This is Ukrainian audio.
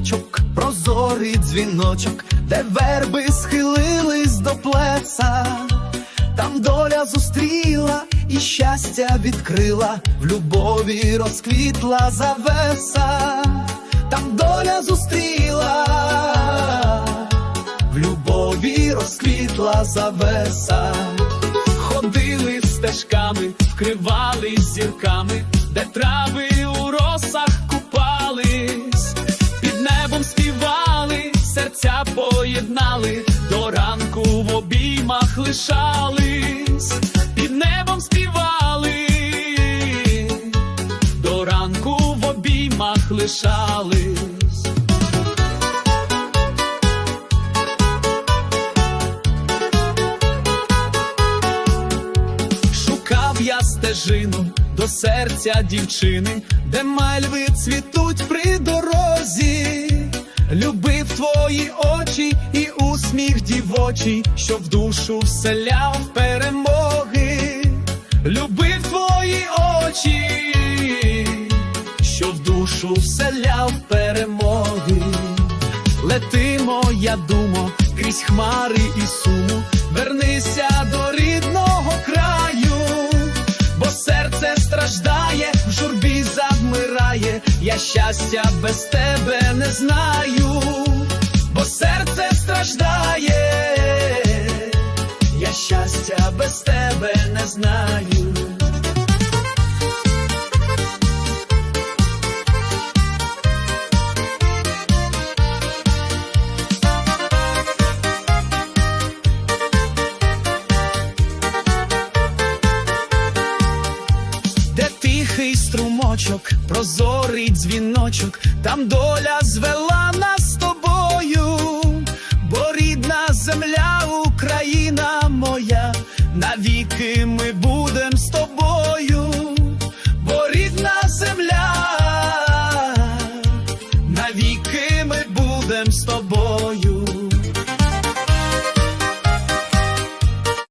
тихий прозорий дзвіночок, де верби схилились до плеса, там доля зустріла і щастя відкрила, в любові розквітла завеса, там доля зустріла, в любові розквітла завеса. Ходили стежками, вкривались зірками, де трави поєднали, до ранку в обіймах лишались, під небом співали, до ранку в обіймах лишались. Шукав я стежину до серця дівчини, де мальви цвітуть при дорозі, любив твої очі і усміх дівочий, що в душу вселяв перемоги, любив твої очі, що в душу вселяв перемоги. Лети, моя думо, крізь хмари і суму, вернися я щастя без тебе не знаю, бо серце страждає, я щастя без тебе не знаю. садочок, прозорий дзвіночок, там доля звела нас з тобою, бо рідна земля, Україна моя, навіки ми будем з тобою, бо рідна земля, навіки ми будем з тобою.